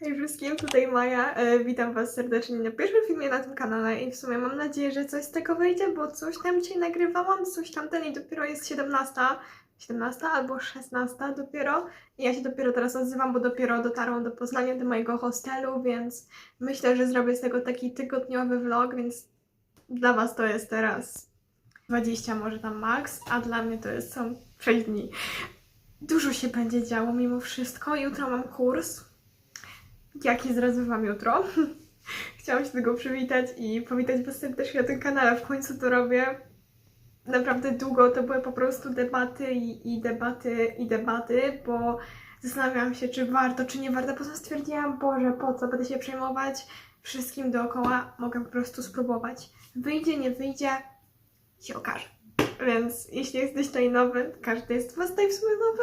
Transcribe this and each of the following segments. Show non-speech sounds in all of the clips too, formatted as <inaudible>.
Hej wszystkim, tutaj Maja. E, witam Was serdecznie na pierwszym filmie na tym kanale i w sumie mam nadzieję, że coś z tego wyjdzie, bo coś tam dzisiaj nagrywałam, coś tamten i dopiero jest 17, 17 albo 16 dopiero i ja się dopiero teraz odzywam, bo dopiero dotarłam do Poznania, do mojego hostelu, więc myślę, że zrobię z tego taki tygodniowy vlog, więc dla Was to jest teraz 20 może tam max, a dla mnie to jest są 6 dni. Dużo się będzie działo mimo wszystko. Jutro mam kurs, jaki zrazu Wam jutro. <laughs> Chciałam się tego przywitać i powitać Was serdecznie na tym kanale. W końcu to robię. Naprawdę długo to były po prostu debaty i, i debaty i debaty, bo zastanawiałam się, czy warto, czy nie warto. Potem stwierdziłam, Boże, po co będę się przejmować wszystkim dookoła. Mogę po prostu spróbować. Wyjdzie, nie wyjdzie, się okaże. Więc jeśli jesteś tutaj nowy, każdy jest z Was tutaj w sumie nowy,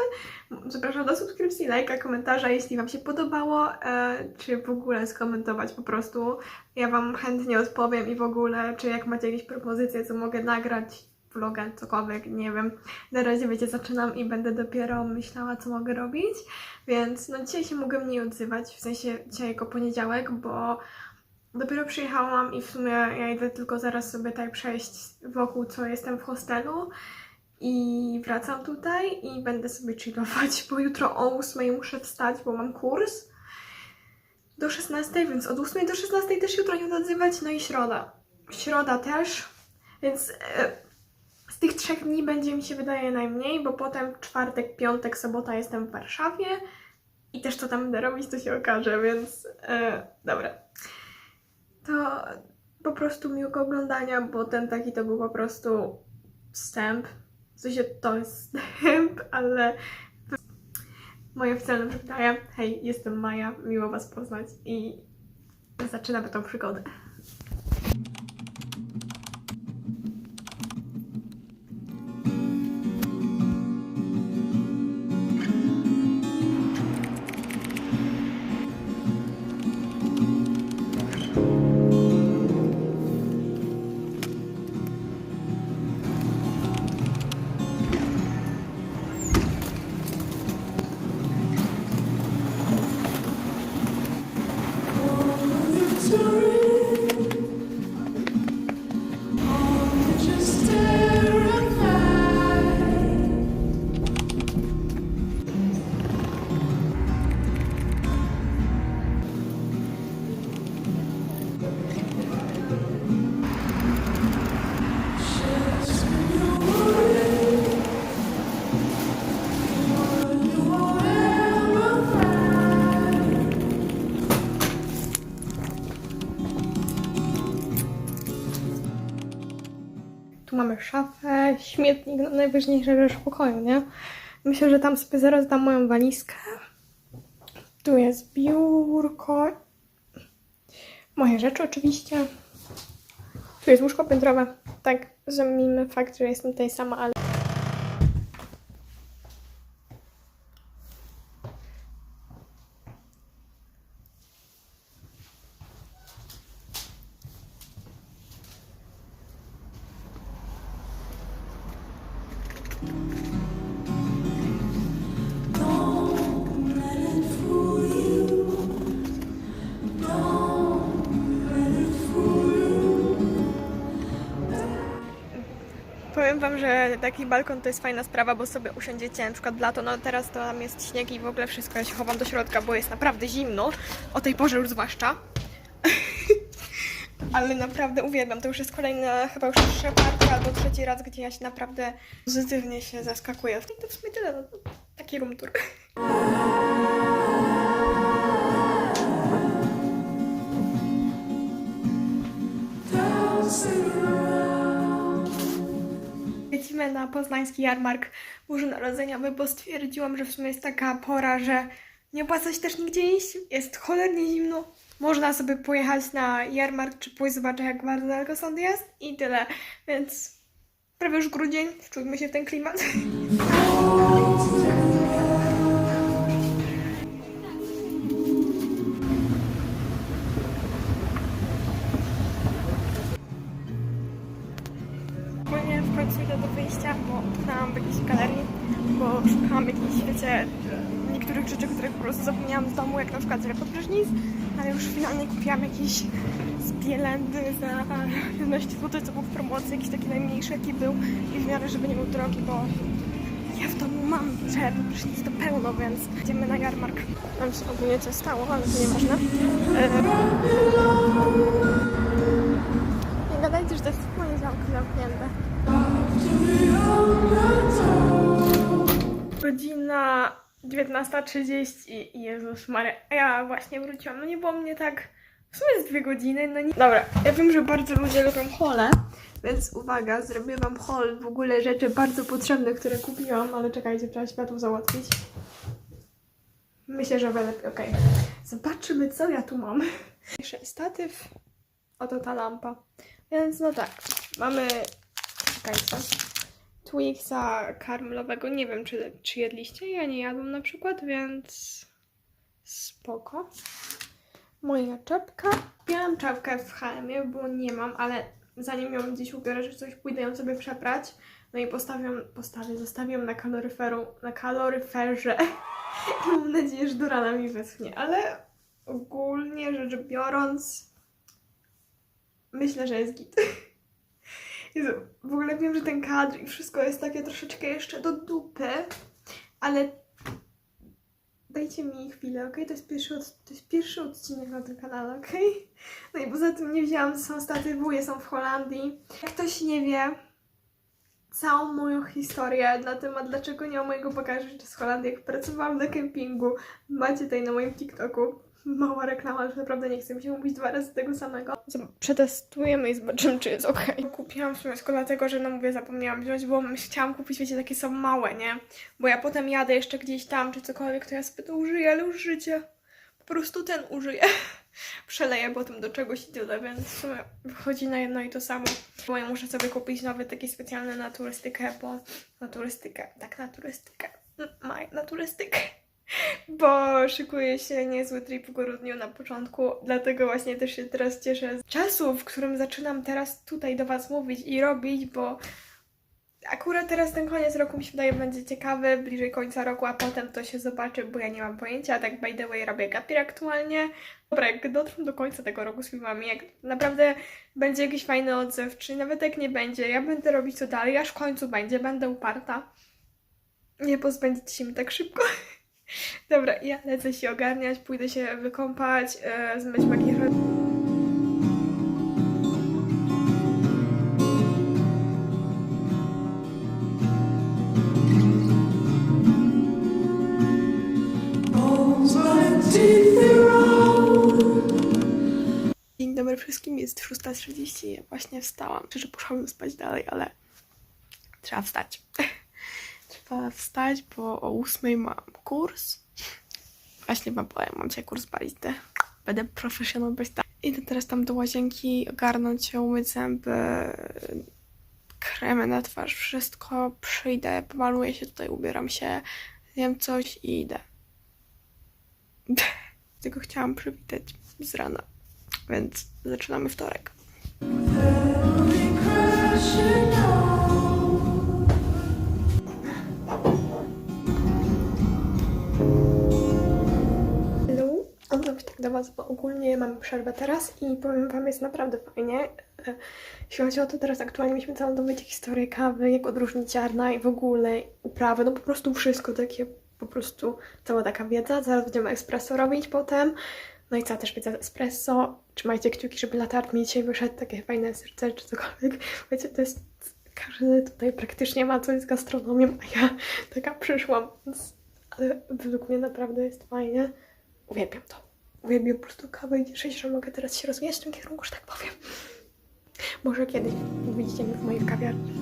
zapraszam do subskrypcji, lajka, komentarza, jeśli Wam się podobało, e, czy w ogóle skomentować po prostu. Ja Wam chętnie odpowiem i w ogóle, czy jak macie jakieś propozycje, co mogę nagrać, vloga, cokolwiek, nie wiem. Na razie, wiecie, zaczynam i będę dopiero myślała, co mogę robić, więc no dzisiaj się mogę mniej odzywać, w sensie dzisiaj jako poniedziałek, bo Dopiero przyjechałam i w sumie ja idę tylko zaraz sobie tutaj przejść wokół, co jestem w hostelu i wracam tutaj i będę sobie chillować, bo jutro o 8 muszę wstać, bo mam kurs do 16, więc od 8 do 16 też jutro nie odzywać, no i środa. Środa też, więc e, z tych trzech dni będzie mi się wydaje najmniej, bo potem czwartek, piątek, sobota jestem w Warszawie i też co tam będę robić, to się okaże, więc e, dobra to po prostu miłego oglądania, bo ten taki to był po prostu wstęp. W sensie to jest wstęp, ale moje oficjalne przywitanie. Hej, jestem Maja, miło Was poznać i zaczynamy tą przygodę. Tu mamy szafę, śmietnik, no najważniejsza rzecz w pokoju, nie? Myślę, że tam sobie zaraz dam moją walizkę. Tu jest biurko. Moje rzeczy oczywiście. Tu jest łóżko piętrowe. Tak, zamijmy fakt, że jestem tutaj sama, ale... Powiem wam, że taki balkon to jest fajna sprawa, bo sobie usiądziecie na przykład lato, no teraz to tam jest śnieg i w ogóle wszystko, ja się chowam do środka, bo jest naprawdę zimno, o tej porze już zwłaszcza. <laughs> Ale naprawdę uwielbiam, to już jest kolejna, chyba już czwarty albo trzeci raz, gdzie ja się naprawdę pozytywnie się zaskakuję. I to w sumie tyle, no, taki room tour. Na poznański jarmark bożonarodzeniowy, bo stwierdziłam, że w sumie jest taka pora, że nie opłaca się też nigdzie iść, jest cholernie zimno. Można sobie pojechać na jarmark, czy pójść zobaczyć, jak bardzo daleko stąd jest i tyle. Więc prawie już grudzień, wczujmy się w ten klimat. <laughs> idę do jakiejś galerii, bo szukałam jakichś, wiecie, niektórych rzeczy, które po prostu zapomniałam z domu, jak na przykład prysznic, ale już finalnie kupiłam jakieś spielendy za 11 zł, co był w promocji, jakiś taki najmniejszy jaki był i w miarę, żeby nie był drogi, bo ja w domu mam pod prysznic to pełno, więc idziemy na jarmark. Tam się ogólnie coś stało, ale to nieważne. E, Nie gadajcie, że to jest poniedziałek zamknięte. Godzina 19.30 i Jezus Maria, ja właśnie wróciłam. No nie było mnie tak, w sumie z dwie godziny, no nie... Dobra, ja wiem, że bardzo ludzie lubią hole, więc uwaga, zrobię wam haul w ogóle rzeczy bardzo potrzebne, które kupiłam, ale czekajcie, trzeba światło załatwić. Myślę, że lepiej, okej. Zobaczymy, co ja tu mam. Jeszcze statyw, oto ta lampa. Więc no tak, mamy, czekajcie, Twixa karmelowego. Nie wiem, czy, czy jedliście. Ja nie jadłam na przykład, więc spoko. Moja czapka. Miałam czapkę w HM, bo nie mam, ale zanim ją gdzieś ubiorę, że coś pójdę ją sobie przeprać. No i postawię, postawię zostawię na kaloryferu, na kaloryferze. <laughs> I mam nadzieję, że do rana mi wyschnie, ale ogólnie rzecz biorąc, myślę, że jest git. <laughs> Jezu, w ogóle wiem, że ten kadr i wszystko jest takie troszeczkę jeszcze do dupy, ale dajcie mi chwilę, okej? To, jest pierwszy od, to jest pierwszy odcinek na tym kanale, okej? No i poza tym nie wzięłam ze sobą statywuje, są w Holandii. Jak ktoś nie wie, całą moją historię na temat, dlaczego nie mam mojego bagażu jeszcze z Holandii, jak pracowałam na kempingu, macie tutaj na moim TikToku. Mała reklama, ale naprawdę nie chcę mi się mówić dwa razy tego samego. Przetestujemy i zobaczymy, czy jest ok. Kupiłam w sumie tylko dlatego, że no mówię, zapomniałam wziąć, bo chciałam kupić, wiecie, takie są małe, nie? Bo ja potem jadę jeszcze gdzieś tam, czy cokolwiek, to ja sobie to użyję, ale użycie. Po prostu ten użyję. <laughs> Przeleję potem do czegoś i tyle, więc w sumie wychodzi na jedno i to samo. Bo ja muszę sobie kupić nowy taki specjalny na turystykę, bo na turystykę, tak na turystykę, maj, na turystykę. Bo szykuje się niezły trip w grudniu na początku, dlatego właśnie też się teraz cieszę z czasu, w którym zaczynam teraz tutaj do Was mówić i robić, bo akurat teraz ten koniec roku mi się wydaje będzie ciekawy, bliżej końca roku, a potem to się zobaczy, bo ja nie mam pojęcia, tak by the way robię gapir aktualnie. Dobra, jak dotrę do końca tego roku z filmami, jak naprawdę będzie jakiś fajny odzew, czy nawet jak nie będzie, ja będę robić to dalej, aż w końcu będzie, będę uparta. Nie pozbędziecie się mi tak szybko. Dobra, ja lecę się ogarniać, pójdę się wykąpać, e, zmyć makijaż. Dzień dobry wszystkim, jest 6.30, ja właśnie wstałam. Szczerze poszłabym spać dalej, ale trzeba wstać. Trzeba wstać, bo o 8 mam kurs. Właśnie powiem, mam dzisiaj kurs baristy. Będę professional barista. Idę teraz tam do łazienki, ogarnąć się, umyć zęby, kremy na twarz, wszystko. Przyjdę, pomaluję się tutaj, ubieram się, zjem coś i idę. <laughs> Tylko chciałam przywitać z rana. Więc zaczynamy wtorek. Do Was, bo ogólnie mamy przerwę teraz i powiem Wam, jest naprawdę fajnie. E, Jeśli chodzi o to, teraz aktualnie mieliśmy całą dobę historię kawy, jak odróżnić ziarna i w ogóle uprawy, no po prostu wszystko takie, po prostu cała taka wiedza. Zaraz będziemy espresso robić potem. No i cała też wiedza z espresso. Trzymajcie kciuki, żeby latark mi dzisiaj wyszedł, takie fajne serce czy cokolwiek. Wiecie, to jest... Każdy tutaj praktycznie ma coś z gastronomią, a ja taka przyszłam, więc... Ale według mnie naprawdę jest fajnie. Uwielbiam to. Uwielbiam po prostu kawę i cieszę się, że mogę teraz się rozwijać w tym kierunku, że tak powiem. Może kiedyś widzicie mnie w mojej kawiarni.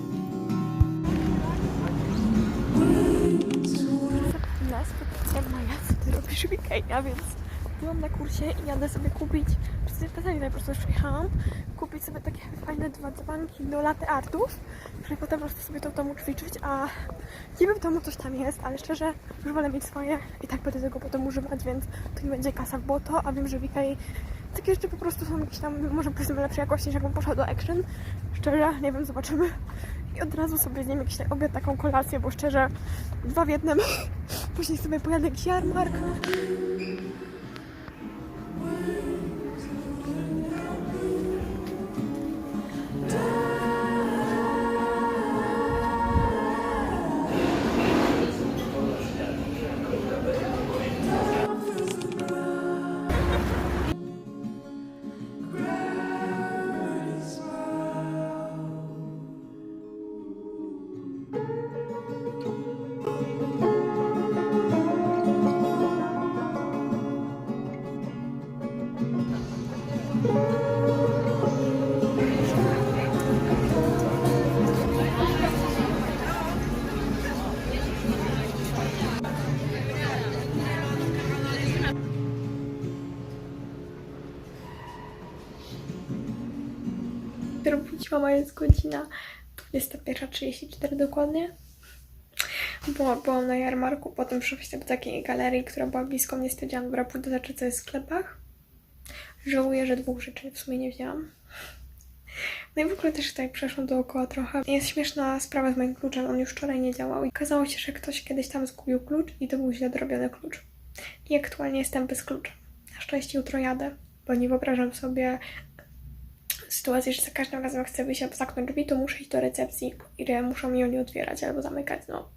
Nas pytacie, Maja, ty robisz w Ikea, więc byłam na kursie i jadę sobie kupić, pytanie tutaj po prostu przyjechałam, kupić sobie takie fajne dwa dzbanki do latte artów, żeby potem po prostu sobie to w domu ćwiczyć, a niby w domu coś tam jest, ale szczerze już wolę mieć swoje i tak będę tego potem używać, więc to nie będzie kasa w błoto, a wiem, że w Ikei takie rzeczy po prostu są jakieś tam, może powiedzmy lepszej jakości niż jakbym poszła do Action. Szczerze, nie wiem, zobaczymy. I od razu sobie zjem jakiś obiad, taką kolację, bo szczerze, dwa w jednym <laughs> Później sobie pojadę jakiś jarmark. A jest godzina 21.34 dokładnie. Bo byłam na jarmarku, potem przyszłam do takiej galerii, która była blisko mnie, stwierdziłam, dobra, pójdę zobaczyć, co jest w sklepach. Żałuję, że dwóch rzeczy w sumie nie wzięłam. No i w ogóle też tutaj przeszłam dookoła trochę. Jest śmieszna sprawa z moim kluczem, on już wczoraj nie działał i okazało się, że ktoś kiedyś tam zgubił klucz i to był źle dorobiony klucz. I aktualnie jestem bez klucza. Na szczęście jutro jadę, bo nie wyobrażam sobie sytuacji, że za każdym razem chcę wyjść albo zamknąć drzwi, to muszę iść do recepcji i muszą mi nie otwierać albo zamykać, no.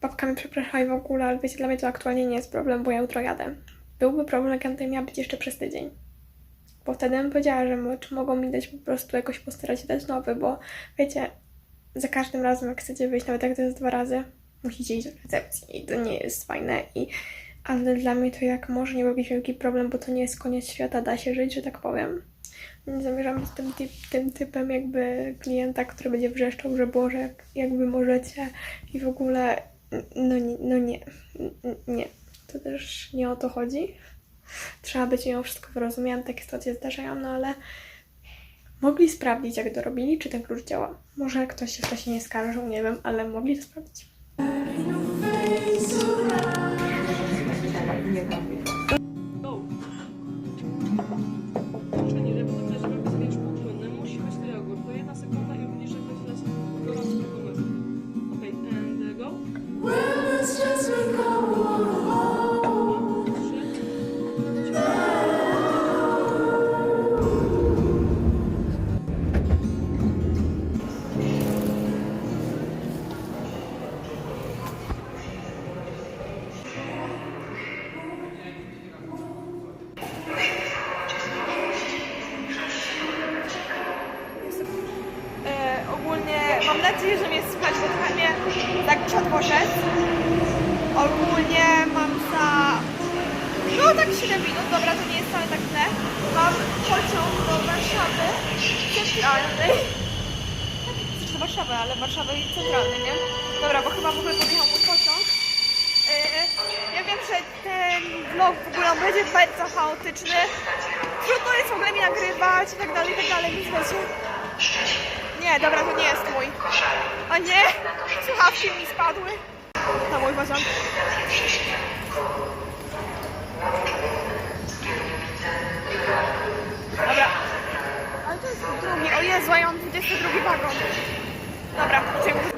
Babka mi przepraszała i w ogóle, ale wiecie, dla mnie to aktualnie nie jest problem, bo ja jutro jadę. Byłby problem, jak gdybym miała być jeszcze przez tydzień. Bo wtedy bym powiedziała, że czy mogą mi dać po prostu jakoś postarać się dać nowy, bo wiecie, za każdym razem jak chcecie wyjść, nawet jak to jest dwa razy, musicie iść do recepcji i to nie jest fajne i ale dla mnie to jak może nie byłby wielki problem, bo to nie jest koniec świata, da się żyć, że tak powiem. Nie zamierzam być tym, typ, tym typem jakby klienta, który będzie wrzeszczał, że Boże, jak, jakby możecie i w ogóle no nie, no nie, nie. To też nie o to chodzi. Trzeba być mimo wszystko wyrozumiałym, takie sytuacje zdarzają, no ale mogli sprawdzić, jak to robili, czy ten klucz działa. Może ktoś jeszcze się nie skarżył, nie wiem, ale mogli to sprawdzić. Uczenie, vlog w ogóle będzie bardzo chaotyczny. Trudno jest w ogóle mi nagrywać i tak dalej, i tak dalej. Nie, dobra, to nie jest mój. O nie! Słuchawki mi spadły. Na mój pociąg. Dobra. Ale to jest drugi. O Jezu, a ja mam 22 wagon. Dobra, dziękuję.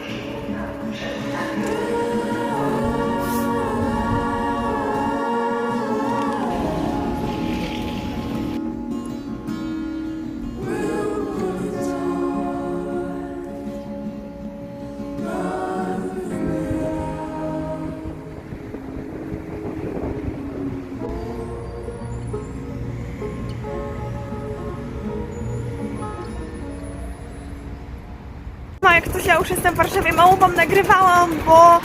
Jak coś ja już jestem w Warszawie, mało wam nagrywałam, bo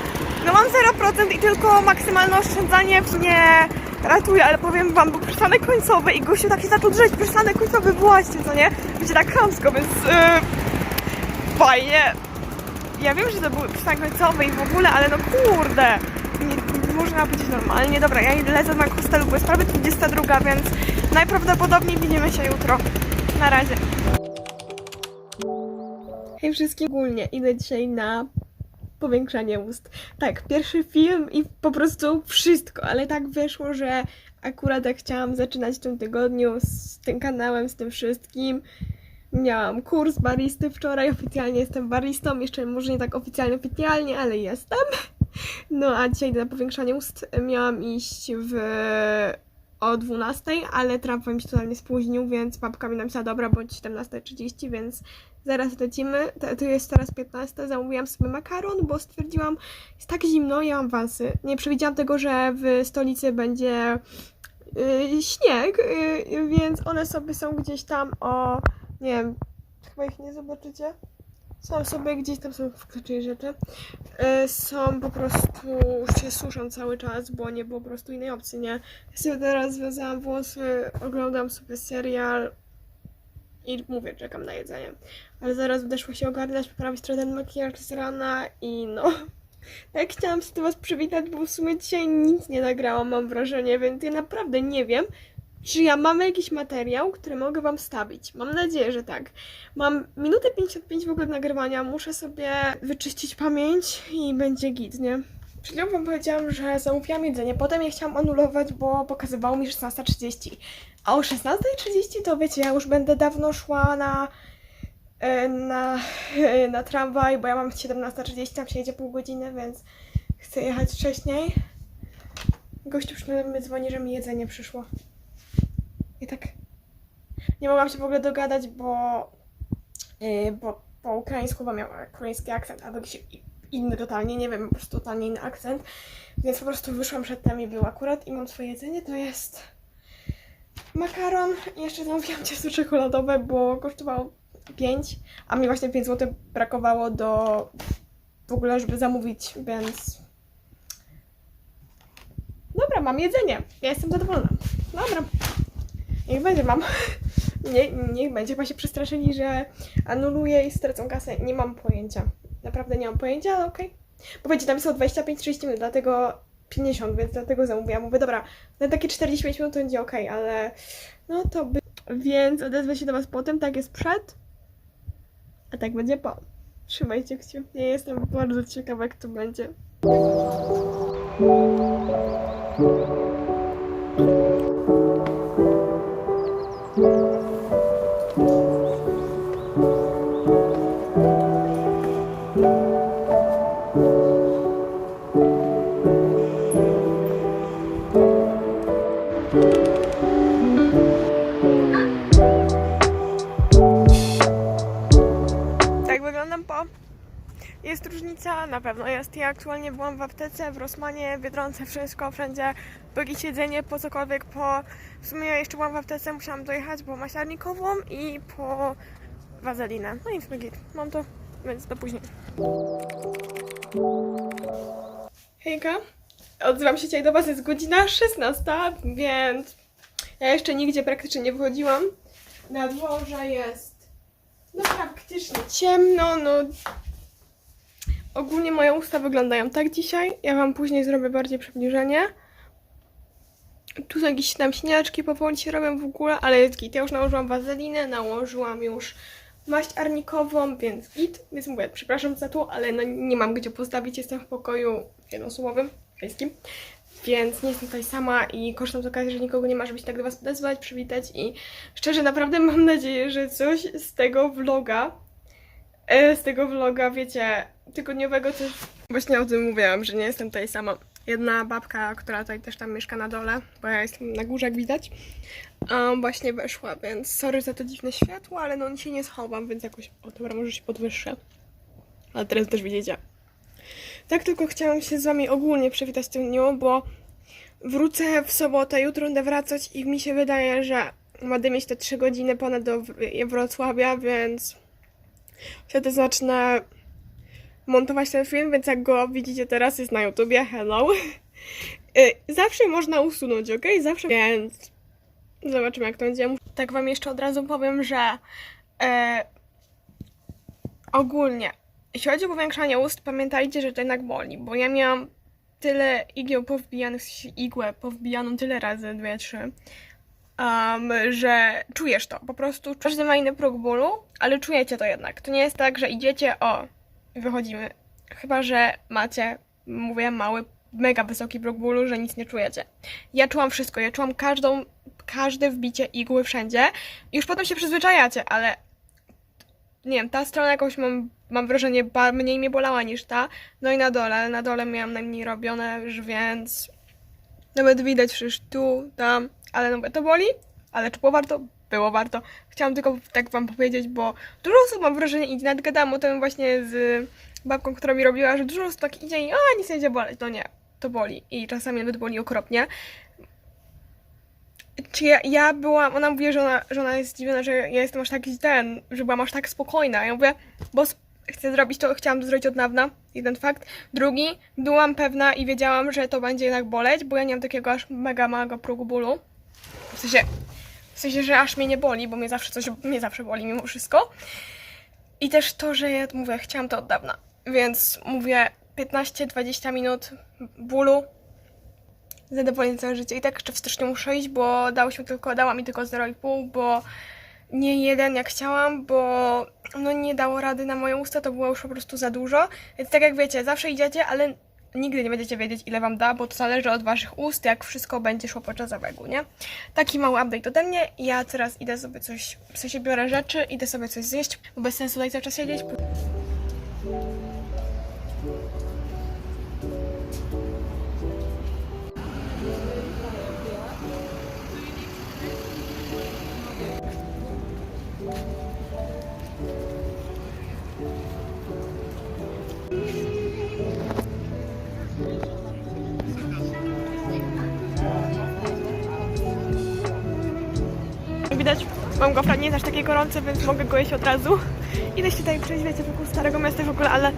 no mam 0% i tylko maksymalne oszczędzanie mnie ratuje, ale powiem wam, bo przystanek końcowy i gościu taki zaczął drzeć przystanek końcowy właśnie, co nie? Będzie tak chamsko, więc yy, fajnie. Ja wiem, że to były przystanek końcowy i w ogóle, ale no kurde, nie, nie można być normalnie. Dobra, ja idę lecę na hostelu, bo jest prawie 22, więc najprawdopodobniej widzimy się jutro. Na razie. Hej wszystkim, ogólnie idę dzisiaj na powiększanie ust. Tak, pierwszy film i po prostu wszystko, ale tak wyszło, że akurat jak chciałam zaczynać w tym tygodniu z tym kanałem, z tym wszystkim. Miałam kurs baristy wczoraj, oficjalnie jestem baristą, jeszcze może nie tak oficjalnie, oficjalnie, ale jestem. No a dzisiaj na powiększanie ust miałam iść w o 12, ale tramwaj mi się totalnie spóźnił, więc babka mi napisała, dobra, bądź 17.30, więc zaraz lecimy. To jest teraz 15, zamówiłam sobie makaron, bo stwierdziłam, jest tak zimno, ja mam wansy. Nie przewidziałam tego, że w stolicy będzie yy, śnieg, yy, więc one sobie są gdzieś tam o, nie wiem, chyba ich nie zobaczycie. Są sobie gdzieś tam są w kluczy rzeczy. Yy, są po prostu, się suszą cały czas, bo nie było po prostu innej opcji, nie? Ja sobie teraz związałam włosy, oglądam sobie serial i mówię, czekam na jedzenie. Ale zaraz będę szła się ogarniać, poprawić trochę ten makijaż z rana i no... <laughs> Tak chciałam się do was przywitać, bo w sumie dzisiaj nic nie nagrałam, mam wrażenie, więc ja naprawdę nie wiem, czy ja mam jakiś materiał, który mogę wam stawić. Mam nadzieję, że tak. Mam minutę 55 w ogóle nagrywania, muszę sobie wyczyścić pamięć i będzie git, nie? Przed chwilą wam powiedziałam, że zamówiłam jedzenie, potem je chciałam anulować, bo pokazywało mi 16.30. A o 16.30 to wiecie, ja już będę dawno szła na, e, na, e, na tramwaj, bo ja mam 17.30, tam się jedzie pół godziny, więc chcę jechać wcześniej. Gościu już na mnie dzwoni, że mi jedzenie przyszło. I tak nie mogłam się w ogóle dogadać, bo, yy, bo po ukraińsku bo miał koreański akcent, albo jakiś inny totalnie, nie wiem, po prostu totalnie inny akcent. Więc po prostu wyszłam przedtem i był akurat i mam swoje jedzenie, to jest makaron i jeszcze zamówiłam ciasto czekoladowe, bo kosztowało 5, a mi właśnie 5 zł brakowało do w ogóle, żeby zamówić, więc dobra, mam jedzenie, ja jestem zadowolona. Dobra, niech będzie, mam. <laughs> Nie, niech będzie, chyba się przestraszyli, że anuluję i stracą kasę. Nie mam pojęcia. Naprawdę nie mam pojęcia, ale okej. Bo będzie napisał 25-30 minut, dlatego 50, więc dlatego zamówiłam. Mówię, dobra, na takie 45 minut to będzie okej, ale no to by... Więc odezwę się do Was potem, tak jest przed, a tak będzie po. Trzymajcie kciuki, ja jestem bardzo ciekawa, jak to będzie. Jest różnica, na pewno jest. Ja aktualnie byłam w aptece, w Rosmanie, w Biedronce, wszystko, wszędzie. Jakieś jedzenie, po cokolwiek, po... W sumie ja jeszcze byłam w aptece, musiałam dojechać po maślarnikową i po wazelinę. No i w sumie git. Mam to, więc do później. Hejka. Odzywam się dzisiaj do Was, jest godzina 16, więc ja jeszcze nigdzie praktycznie nie wychodziłam. Na dworze jest no praktycznie ciemno, no ogólnie moje usta wyglądają tak dzisiaj. Ja wam później zrobię bardziej przybliżenie. Tu są jakieś tam śniaczki powoli się robią w ogóle, ale jest git. Ja już nałożyłam wazelinę, nałożyłam już maść arnikową, więc git. Więc mówię, przepraszam za to, ale no nie mam gdzie postawić. Jestem w pokoju jednoosobowym, wiejskim. Więc nie jestem tutaj sama i korzystam z okazji, że nikogo nie ma, żeby się tak do Was odezwać, przywitać i szczerze naprawdę mam nadzieję, że coś z tego vloga, e, z tego vloga, wiecie, tygodniowego coś... Właśnie o tym mówiłam, że nie jestem tutaj sama. Jedna babka, która tutaj też tam mieszka na dole, bo ja jestem na górze, jak widać, um, właśnie weszła, więc sorry za to dziwne światło, ale no się nie schowam, więc jakoś... O, dobra, może się podwyższę. Ale teraz też widzicie. Tak tylko chciałam się z wami ogólnie przywitać w tym dniu, bo wrócę w sobotę, jutro będę wracać i mi się wydaje, że będę mieć te 3 godziny ponad do Wr- Wrocławia, więc wtedy zacznę montować ten film, więc jak go widzicie teraz jest na YouTubie, hello. <laughs> Y, Zawsze można usunąć, ok? Zawsze, więc zobaczymy jak to będzie. Tak wam jeszcze od razu powiem, że e, ogólnie jeśli chodzi o powiększanie ust, pamiętajcie, że to jednak boli, bo ja miałam tyle igieł powbijanych, igłę powbijaną tyle razy, dwie, trzy, um, że czujesz to. Po prostu każdy ma inny próg bólu, ale czujecie to jednak. To nie jest tak, że idziecie, o, wychodzimy. Chyba, że macie, mówię, mały, mega wysoki próg bólu, że nic nie czujecie. Ja czułam wszystko, ja czułam każdą, każde wbicie igły wszędzie już potem się przyzwyczajacie, ale nie wiem, ta strona jakoś mam, mam wrażenie, mniej mnie bolała niż ta. No i na dole, na dole miałam najmniej robione, więc nawet widać przecież tu, tam, ale no to boli, ale czy było warto? Było warto. Chciałam tylko tak wam powiedzieć, bo dużo osób mam wrażenie i nawet gadałam o tym właśnie z babką, która mi robiła, że dużo osób tak idzie i a nic nie będzie boleć. No nie, to boli i czasami nawet boli okropnie. Czy ja, ja byłam, ona mówi, że ona, że ona jest zdziwiona, że ja jestem aż taki ten, że byłam aż tak spokojna. Ja mówię, bo chcę zrobić to, chciałam to zrobić od dawna, jeden fakt. Drugi, byłam pewna i wiedziałam, że to będzie jednak boleć, bo ja nie mam takiego aż mega małego progu bólu. W sensie, w sensie, że aż mnie nie boli, bo mnie zawsze coś, mnie zawsze boli mimo wszystko. I też to, że ja mówię, chciałam to od dawna. Więc mówię 15-20 minut bólu, zadowolenie całe życie. I tak jeszcze w styczniu muszę iść, bo się tylko, dała mi tylko 0,5, bo nie jeden jak chciałam, bo no nie dało rady na moje usta, to było już po prostu za dużo. Więc tak jak wiecie, zawsze idziecie, ale nigdy nie będziecie wiedzieć ile wam da, bo to zależy od waszych ust, jak wszystko będzie szło podczas zabiegu, nie? Taki mały update ode mnie ja teraz idę sobie coś, w sensie biorę rzeczy, idę sobie coś zjeść, bo bez sensu tutaj cały czas siedzieć. Mam gofra nie aż takie gorące, więc mogę go jeść od razu. Idę się tutaj przejść, wiecie, wokół Starego Miasta w ogóle, ale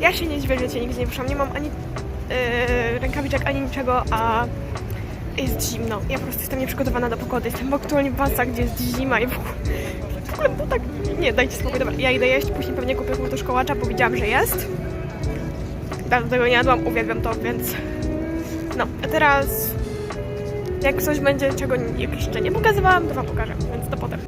ja się nie dziwię, że nigdzie nie ruszam. Nie mam ani yy, rękawiczek, ani niczego, a jest zimno. Ja po prostu jestem nieprzygotowana do pogody. Jestem aktualnie w Wasach, gdzie jest zima i w ogóle, <laughs> w tak... Nie, dajcie spokój. Dobra, ja idę jeść, później pewnie kupię to kołacza, bo widziałam, że jest. Dawno tego nie jadłam, uwielbiam to, więc... No, a teraz jak coś będzie, czego jeszcze nie pokazywałam, to wam pokażę, więc to potem.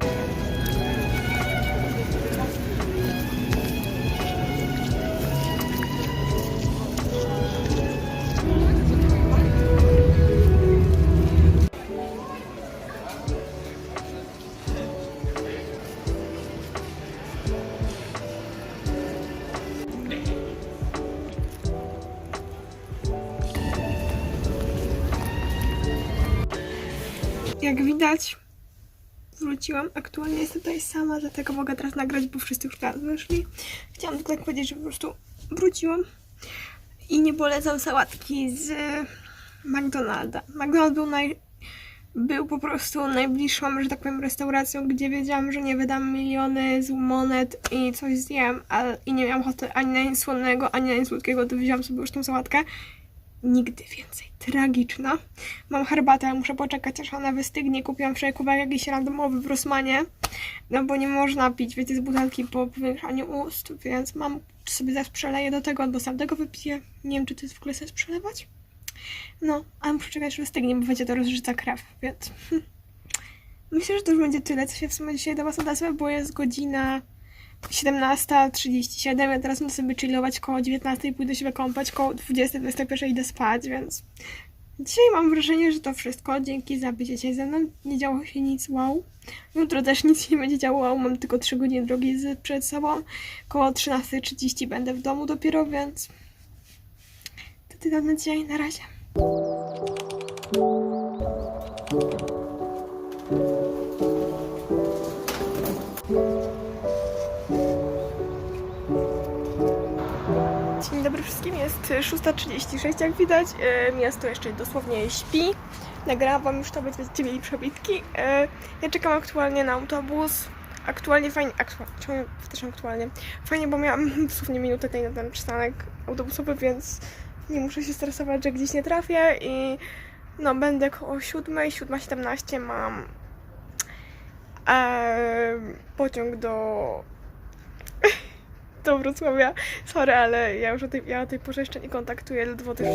Widać, wróciłam. Aktualnie jestem tutaj sama, dlatego mogę teraz nagrać, bo wszyscy już teraz wyszli. Chciałam tylko tak powiedzieć, że po prostu wróciłam i nie polecam sałatki z McDonalda. McDonald's był naj... Był po prostu najbliższą, że tak powiem, restauracją, gdzie wiedziałam, że nie wydam miliony z monet i coś zjem, ale i nie miałam ochoty ani na nic słodnego, ani na nic słodkiego, to wziąłam sobie już tą sałatkę. Nigdy więcej. Tragiczna. Mam herbatę, muszę poczekać, aż ona wystygnie. Kupiłam wczoraj kubek jakiś randomowy w Rossmanie, no bo nie można pić, wiecie, z butelki po powiększaniu ust, więc mam sobie zaraz przeleję do tego, albo sam tego wypiję. Nie wiem, czy to jest w ogóle sens przelewać. No, ale muszę czekać, aż wystygnie, bo będzie to rozżyta krew, więc... <laughs> Myślę, że to już będzie tyle, co się w sumie dzisiaj do Was odezwę, bo jest godzina 17.37, ja teraz muszę sobie chillować koło 19.00, pójdę się kąpać, koło 20.21 idę spać, więc dzisiaj mam wrażenie, że to wszystko. Dzięki za bycie dzisiaj ze mną. Nie działo się nic wow. Jutro też nic nie będzie działo wow, mam tylko 3 godziny drogi przed sobą. Koło 13.30 będę w domu dopiero, więc to tyle na dzisiaj, na razie. Jest 6.36 jak widać, e, miasto jeszcze dosłownie śpi. Nagrałam już to, będziecie mieli przebitki. E, Ja czekam aktualnie na autobus. Aktualnie fajnie, aktu- czemu też aktualnie? Fajnie, bo miałam <laughs> dosłownie minutę tej na ten przystanek autobusowy, więc nie muszę się stresować, że gdzieś nie trafię i no będę koło 7, 7.17 mam e, pociąg do do Wrocławia. Sorry, ale ja już o tej, ja o tej porze jeszcze nie kontaktuję, ledwo też...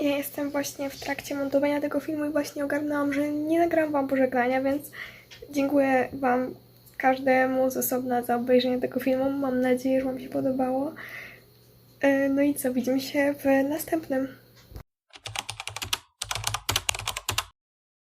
Ja jestem właśnie w trakcie montowania tego filmu i właśnie ogarnęłam, że nie nagram wam pożegnania, więc dziękuję wam każdemu z osobna za obejrzenie tego filmu. Mam nadzieję, że wam się podobało. E, No i co, widzimy się w następnym.